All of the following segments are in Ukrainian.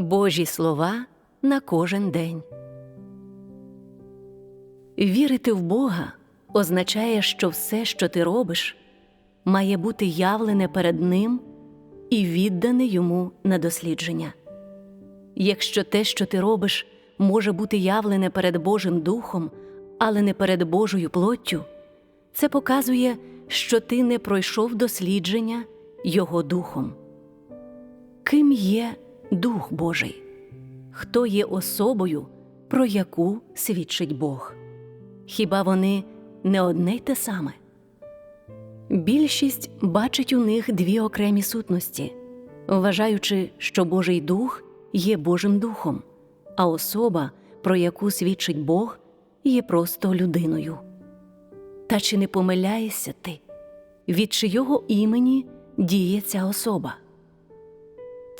Божі слова на кожен день. Вірити в Бога означає, що все, що ти робиш, має бути явлене перед Ним і віддане йому на дослідження. Якщо те, що ти робиш, може бути явлене перед Божим Духом, але не перед Божою плоттю, це показує, що ти не пройшов дослідження Його Духом. Ким є Дух Божий? Хто є особою, про яку свідчить Бог? Хіба вони не одне й те саме? Більшість бачить у них дві окремі сутності, вважаючи, що Божий Дух є Божим Духом, а особа, про яку свідчить Бог, є просто людиною. Та чи не помиляєшся ти, від чийого імені діє ця особа?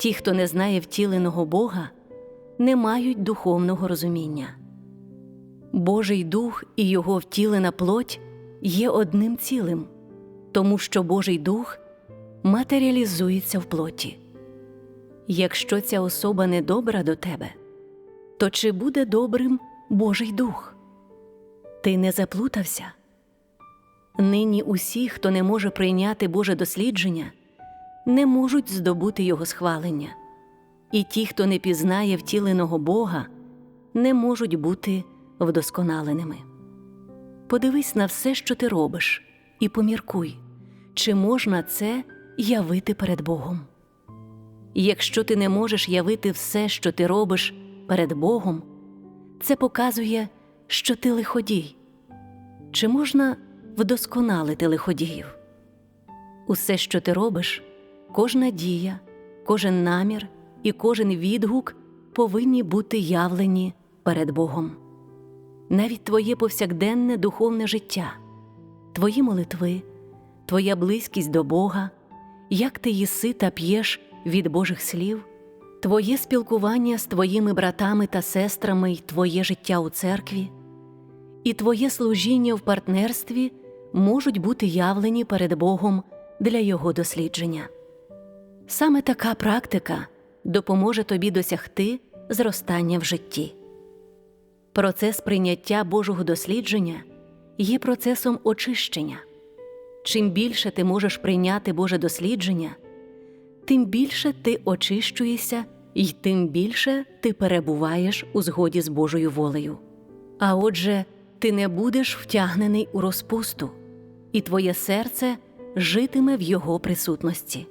Ті, хто не знає втіленого Бога, не мають духовного розуміння. Божий дух і його втілена плоть є одним цілим, тому що Божий дух матеріалізується в плоті. Якщо ця особа не добра до тебе, то чи буде добрим Божий дух? Ти не заплутався? Нині усі, хто не може прийняти Боже дослідження, не можуть здобути Його схвалення, і ті, хто не пізнає втіленого Бога, не можуть бути вдосконаленими. Подивись на все, що ти робиш, і поміркуй, чи можна це явити перед Богом. Якщо ти не можеш явити все, що ти робиш перед Богом, це показує, що ти лиходій. Чи можна вдосконалити лиходіїв? Усе, що ти робиш, кожна дія, кожен намір і кожен відгук повинні бути явлені перед Богом. Навіть твоє повсякденне духовне життя, твої молитви, твоя близькість до Бога, як ти їси та п'єш від Божих слів, твоє спілкування з твоїми братами та сестрами й твоє життя у церкві, і твоє служіння в партнерстві можуть бути явлені перед Богом для Його дослідження. Саме така практика допоможе тобі досягти зростання в житті. Процес прийняття Божого дослідження є процесом очищення. Чим більше ти можеш прийняти Боже дослідження, тим більше ти очищуєшся і тим більше ти перебуваєш у згоді з Божою волею. А отже, ти не будеш втягнений у розпусту, і твоє серце житиме в Його присутності.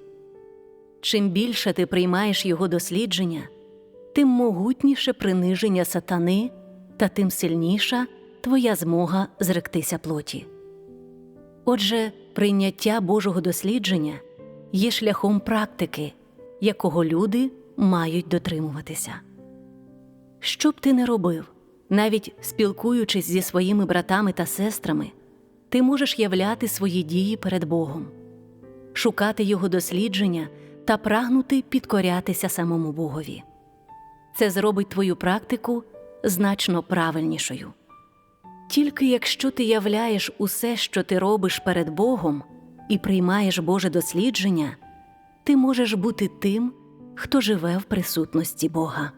Чим більше ти приймаєш Його дослідження, тим могутніше приниження сатани та тим сильніша твоя змога зректися плоті. Отже, прийняття Божого дослідження є шляхом практики, якого люди мають дотримуватися. Що б ти не робив, навіть спілкуючись зі своїми братами та сестрами, ти можеш являти свої дії перед Богом, шукати Його дослідження та прагнути підкорятися самому Богові. Це зробить твою практику значно правильнішою. Тільки якщо ти являєш усе, що ти робиш перед Богом, і приймаєш Боже дослідження, ти можеш бути тим, хто живе в присутності Бога.